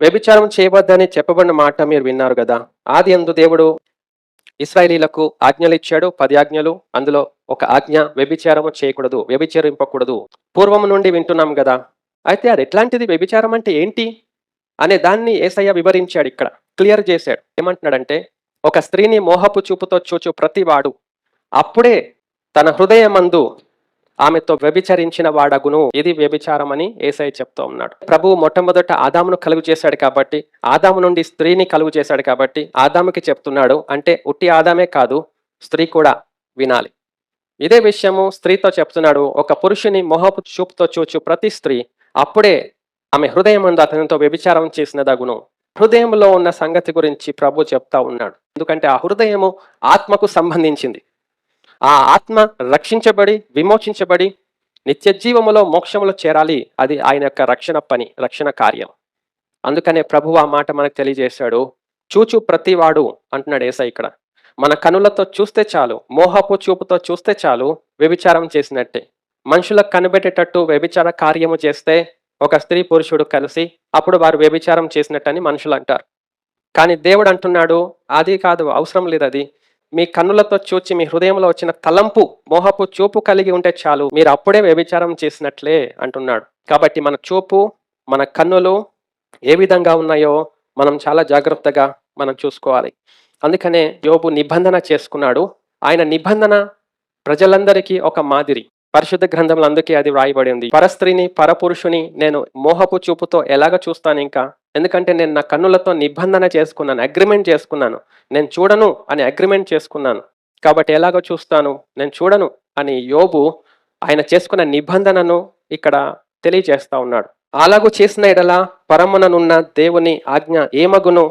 వ్యభిచారం చేయవద్దని చెప్పబడిన మాట మీరు విన్నారు కదా. ఆది అందు దేవుడు ఇస్రాయేలీలకు ఆజ్ఞలు ఇచ్చాడు పది ఆజ్ఞలు. అందులో ఒక ఆజ్ఞ వ్యభిచారము చేయకూడదు వ్యభిచరింపకూడదు. పూర్వం నుండి వింటున్నాం కదా. అయితే అది ఎట్లాంటిది? వ్యభిచారం అంటే ఏంటి? అనే దాన్ని ఏసయ్య వివరించాడు ఇక్కడ. క్లియర్ చేశాడు. ఏమంటున్నాడంటే ఒక స్త్రీని మోహపు చూపుతో చూచు ప్రతివాడు అప్పుడే తన హృదయమందు ఆమెతో వ్యభిచరించిన వాడగును. ఇది వ్యభిచారం అని ఏసై చెప్తూ ఉన్నాడు. ప్రభువు మొట్టమొదట ఆదామును కలుగు చేశాడు కాబట్టి ఆదాము నుండి స్త్రీని కలుగు చేశాడు కాబట్టి ఆదాముకి చెప్తున్నాడు అంటే ఉట్టి ఆదామే కాదు స్త్రీ కూడా వినాలి. ఇదే విషయము స్త్రీతో చెప్తున్నాడు. ఒక పురుషుని మొహపు చూపుతో చూచు ప్రతి స్త్రీ అప్పుడే ఆమె హృదయం ముందు అతనితో వ్యభిచారం చేసినదగును. హృదయంలో ఉన్న సంగతి గురించి ప్రభు చెప్తా ఉన్నాడు. ఎందుకంటే ఆ హృదయము ఆత్మకు సంబంధించింది. ఆ ఆత్మ రక్షించబడి విమోచించబడి నిత్య జీవములో మోక్షములో చేరాలి. అది ఆయన యొక్క రక్షణ పని రక్షణ కార్యం. అందుకనే ప్రభు ఆ మాట మనకు తెలియజేశాడు. చూచు ప్రతివాడు అంటున్నాడు ఏసై ఇక్కడ. మన కనులతో చూస్తే చాలు మోహపు చూపుతో చూస్తే చాలు వ్యభిచారం చేసినట్టే. మనుషులకు కనిపెట్టేటట్టు వ్యభిచార కార్యము చేస్తే ఒక స్త్రీ పురుషుడు కలిసి అప్పుడు వారు వ్యభిచారం చేసినట్టని మనుషులు అంటారు. కానీ దేవుడు అంటున్నాడు అది కాదు అవసరం లేదు అది. మీ కన్నులతో చూచి మీ హృదయంలో వచ్చిన తలంపు మోహపు చూపు కలిగి ఉంటే చాలు మీరు అప్పుడే వ్యభిచారం చేసినట్లే అంటున్నాడు. కాబట్టి మన చూపు మన కన్నులు ఏ విధంగా ఉన్నాయో మనం చాలా జాగ్రత్తగా మనం చూసుకోవాలి. అందుకనే యోబు నిబంధన చేసుకున్నాడు. ఆయన నిబంధన ప్రజలందరికీ ఒక మాదిరి. పరిశుద్ధ గ్రంథంలో అందుకే అది వ్రాయబడి ఉంది. పరస్త్రీని పరపురుషుని నేను మోహపు చూపుతో ఎలాగ చూస్తాను ఇంకా? ఎందుకంటే నేను నా కన్నులతో నిబంధన చేసుకున్నాను అగ్రిమెంట్ చేసుకున్నాను. నేను చూడను అని అగ్రిమెంట్ చేసుకున్నాను. కాబట్టి ఎలాగో చూస్తాను? నేను చూడను అని యోబు ఆయన చేసుకున్న నిబంధనను ఇక్కడ తెలియజేస్తా ఉన్నాడు. అలాగూ చేసిన ఎడల పరముననున్న దేవుని ఆజ్ఞ ఏమగును?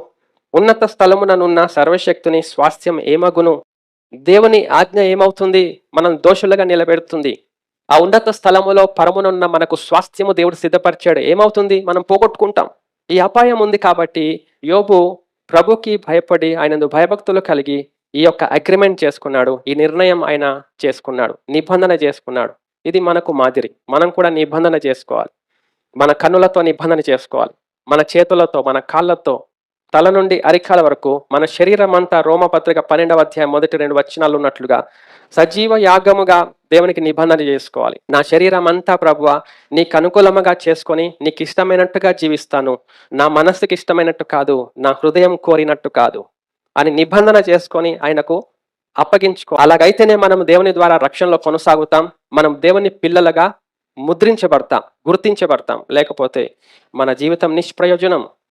ఉన్నత స్థలముననున్న సర్వశక్తుని స్వాస్థ్యం ఏమగును? దేవుని ఆజ్ఞ ఏమవుతుంది? మనం దోషులుగా నిలబెడుతుంది. ఆ ఉన్నత స్థలములో పరమునున్న మనకు స్వాస్థ్యము దేవుడు సిద్ధపరిచాడు. ఏమవుతుంది? మనం పోగొట్టుకుంటాం. ఈ అపాయం ఉంది కాబట్టి యోబు ప్రభుకి భయపడి ఆయనందు భయభక్తులు కలిగి ఈ యొక్క అగ్రిమెంట్ చేసుకున్నాడు. ఈ నిర్ణయం ఆయన చేసుకున్నాడు. నిబంధన చేసుకున్నాడు. ఇది మనకు మాదిరి. మనం కూడా నిబంధన చేసుకోవాలి. మన కన్నులతో నిబంధన చేసుకోవాలి. మన చేతులతో మన కాళ్ళతో తల నుండి అరికాల వరకు మన శరీరం అంతా రోమపత్రిక పన్నెండవ అధ్యాయం మొదటి రెండు వచనాలు ఉన్నట్లుగా సజీవ యాగముగా దేవునికి నిబంధన చేసుకోవాలి. నా శరీరం అంతా ప్రభువ నీకు అనుకూలముగా చేసుకొని నీకు ఇష్టమైనట్టుగా జీవిస్తాను. నా మనస్సుకి ఇష్టమైనట్టు కాదు నా హృదయం కోరినట్టు కాదు అని నిబంధన చేసుకొని ఆయనకు అప్పగించుకో. అలాగైతేనే మనం దేవుని ద్వారా రక్షణలో కొనసాగుతాం. మనం దేవుని పిల్లలుగా ముద్రించబడతాం గుర్తించబడతాం. లేకపోతే మన జీవితం నిష్ప్రయోజనం.